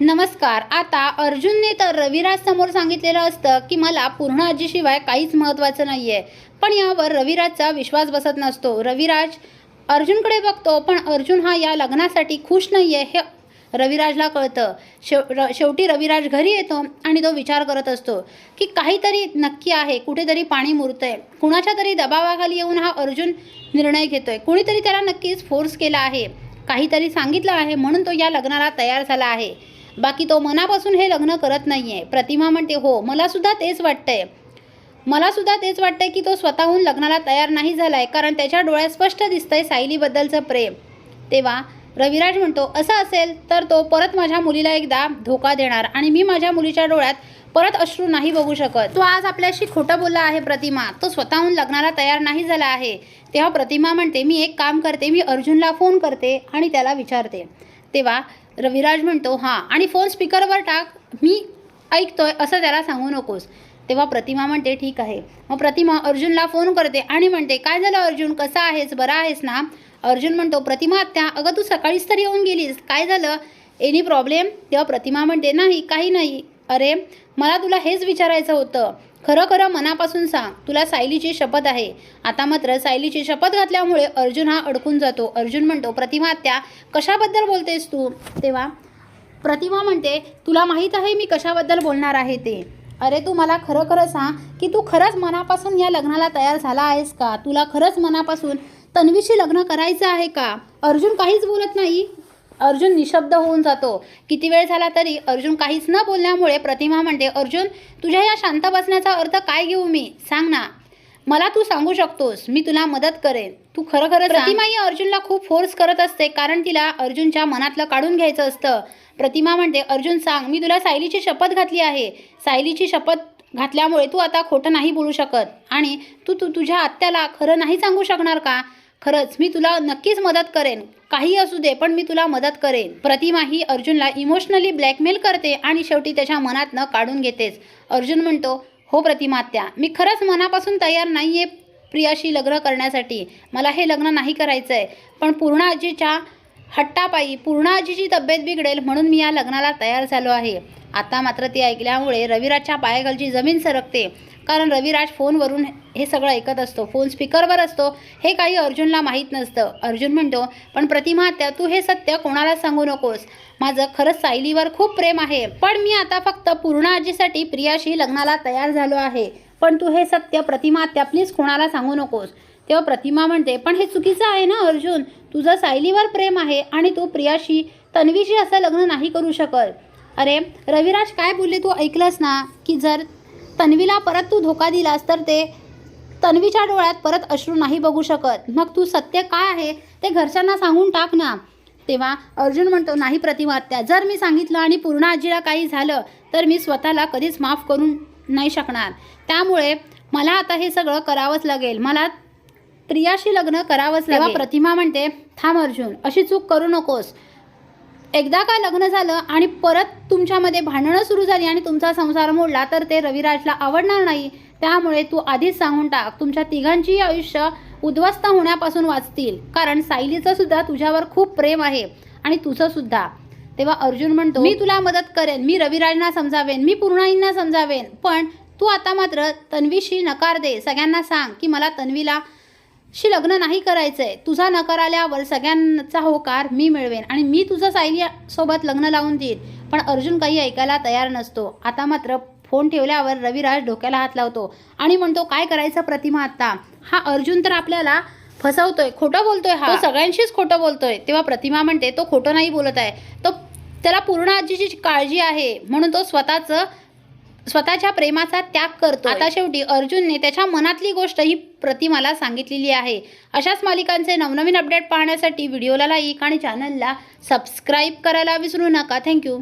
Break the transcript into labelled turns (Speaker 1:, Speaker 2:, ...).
Speaker 1: नमस्कार आता अर्जुनने तर रविराज समोर सांगितलेलं असतं की मला पूर्ण आजीशिवाय काहीच महत्त्वाचं नाही आहे पण यावर रविराजचा विश्वास बसत नसतो. रविराज अर्जुनकडे बघतो पण अर्जुन हा या लग्नासाठी खुश नाही आहे हे रविराजला कळतं. शेव र शेवटी रविराज घरी येतो आणि तो विचार करत असतो की काहीतरी नक्की आहे कुठेतरी पाणी मुरतंय. कुणाच्या तरी दबावाखाली येऊन हा अर्जुन निर्णय घेतोय. कुणीतरी त्याला नक्कीच फोर्स केला आहे. काहीतरी सांगितलं आहे म्हणून तो या लग्नाला तयार झाला आहे. बाकी तो मनापासून हे लग्न करत नाही आहे प्रतिमा म्हणते हो मलासुद्धा तेच वाटतंय. मलासुद्धा तेच वाटतंय की तो स्वतःहून लग्नाला तयार नाही झालाय कारण त्याच्या डोळ्यात स्पष्ट दिसतंय सायलीबद्दलचं प्रेम. तेव्हा रविराज म्हणतो असं असेल तर तो परत माझ्या मुलीला एकदा धोका देणार आणि मी माझ्या मुलीच्या डोळ्यात परत अश्रू नाही बघू शकत. तो आज आपल्याशी खोटं बोलला आहे प्रतिमा. तो स्वतःहून लग्नाला तयार नाही झाला आहे. तेव्हा प्रतिमा म्हणते मी एक काम करते मी अर्जुनला फोन करते आणि त्याला विचारते. तेव्हा रविराज म्हणतो हां आणि फोन स्पीकरवर टाक. मी ऐकतोय असं त्याला सांगू नकोस. तेव्हा प्रतिमा म्हणते ठीक आहे. मग प्रतिमा अर्जुनला फोन करते आणि म्हणते काय झालं अर्जुन? कसा आहेस? बरा आहेस ना? अर्जुन म्हणतो प्रतिमा आत्या अगं तू सकाळीच तर येऊन गेलीस. काय झालं? Any problem? तेव्हा प्रतिमा म्हणते नाही काही नाही. अरे मला तुला हेच विचारायचं होतं. खरं खरं मनापासून सांग तुला सायलीची शपथ आहे. आता मात्र सायलीची शपथ घातल्यामुळे अर्जुन हा अडकून जातो. अर्जुन म्हणतो प्रतिमा त्या कशाबद्दल बोलतेस तू? तेव्हा प्रतिमा म्हणते तुला माहीत आहे मी कशाबद्दल बोलणार आहे ते. अरे तू मला खरं खरं सांग की तू खरंच मनापासून या लग्नाला तयार झाला आहेस का? तुला खरंच मनापासून तन्वीशी लग्न करायचं आहे का? अर्जुन काहीच बोलत नाही. अर्जुन निशब्द होऊन जातो. किती वेळ झाला तरी अर्जुन काहीच न बोलल्यामुळे प्रतिमा म्हणते अर्जुन तुझ्या या शांत बसण्याचा अर्थ काय घेऊ मी? सांग ना. मला तू सांगू शकतोस मी तुला मदत करेन. तू खरं खरं प्रतिमा ही अर्जुनला खूप फोर्स करत असते कारण तिला अर्जुनच्या मनातलं काढून घ्यायचं असतं. प्रतिमा म्हणते अर्जुन सांग मी तुला सायलीची शपथ घातली आहे. सायलीची शपथ घातल्यामुळे तू आता खोटं नाही बोलू शकत. आणि तू तू तुझ्या आत्याला खरं नाही सांगू शकणार का? खरंच मी तुला नक्कीच मदत करेन. काही असू दे पण मी तुला मदत करेन. प्रतिमा ही अर्जुनला इमोशनली ब्लॅकमेल करते आणि शेवटी त्याच्या मनातनं काढून घेतेच. अर्जुन म्हणतो हो प्रतिमा त्या मी खरंच मनापासून तयार नाही आहे प्रियाशी लग्न करण्यासाठी. मला हे लग्न नाही करायचं आहे पण पूर्ण आजीच्या हट्टापायी पूर्णाजीची तब्येत बिघडेल म्हणून मी या लग्नाला तयार झालो आहे. आता मात्र ती ऐकल्यामुळे रविराजच्या पायाखालची जमीन सरकते. कारण रविराज फोनवरून हे सगळं ऐकत असतो. फोन स्पीकरवर असतो. हे काही अर्जुनला माहीत नसतं. अर्जुन म्हणतो पण प्रतिमा त्या तू हे सत्य कोणाला सांगू नकोस? माझं खरंच सायलीवर खूप प्रेम आहे. पण मी आता फक्त पूर्ण आजीसाठी प्रियाशी लग्नाला तयार झालो आहे. पण तू हे सत्य प्रतिमा त्या प्लीज कोणाला सांगू नकोस? तेव्हा प्रतिमा म्हणते पण हे चुकीचं आहे ना अर्जुन? तुझं सायलीवर प्रेम आहे आणि तू प्रियाशी तन्वीशी असं लग्न नाही करू शकत. अरे रविराज काय बोलले तू? ऐकलंस ना की जर तन्वीला परत तू धोका दिलास तर ते तन्वीच्या डोळ्यात परत अश्रू नाही बघू शकत. मग तू सत्य काय आहे ते घरच्यांना सांगून टाक ना. तेव्हा अर्जुन म्हणतो नाही प्रतिमा त्या जर मी सांगितलं आणि पूर्ण आजीला काही झालं तर मी स्वतःला कधीच माफ करून नाही शकणार. त्यामुळे मला आता हे सगळं करावंच लागेल. मला प्रियाशी लग्न करावंच तेव्हा प्रतिमा म्हणते थांब अर्जुन अशी चूक करू नकोस. एकदा का लग्न झालं आणि परत तुमच्यामध्ये भांडणं सुरू झाली आणि तुमचा संसार मोडला तर ते रविराजला आवडणार नाही. त्यामुळे तू आधीच सांगून टाक तुमच्या तिघांचीही आयुष्य उद्ध्वस्त होण्यापासून वाचतील. कारण सायलीचं सुद्धा तुझ्यावर खूप प्रेम आहे आणि तुझं सुद्धा. तेव्हा अर्जुन म्हणतो मी तुला मदत करेन मी रविराजना समजावेन मी पूर्णाईंना समजावेन पण तू आता मात्र तन्वीशी नकार दे. सगळ्यांना सांग की मला तन्वीला शी लग्न नाही करायचंय. तुझा नकार आल्यावर सगळ्यांचा होकार मी मिळवेन आणि मी तुझं सायली सोबत लग्न लावून देईन. पण अर्जुन काही ऐकायला तयार नसतो. आता मात्र फोन ठेवल्यावर रविराज डोक्याला हात लावतो आणि म्हणतो काय करायचं प्रतिमा आत्ता हा अर्जुन तर आपल्याला फसवतोय. खोटं बोलतोय हा. सगळ्यांशीच खोटं बोलतोय. तेव्हा प्रतिमा म्हणते तो खोटं नाही बोलत आहे. तो त्याला पूर्ण आजीची काळजी आहे. म्हणून तो स्वतःचं स्वतःच्या प्रेमाचा त्याग करतो आता शेवटी अर्जुनने त्याच्या मनातली गोष्ट ही प्रतिमाला सांगितलेली आहे. अशाच मालिकांचे नवनवीन अपडेट पाहण्यासाठी व्हिडिओला लाईक आणि चॅनलला सबस्क्राईब करायला विसरू नका. थँक्यू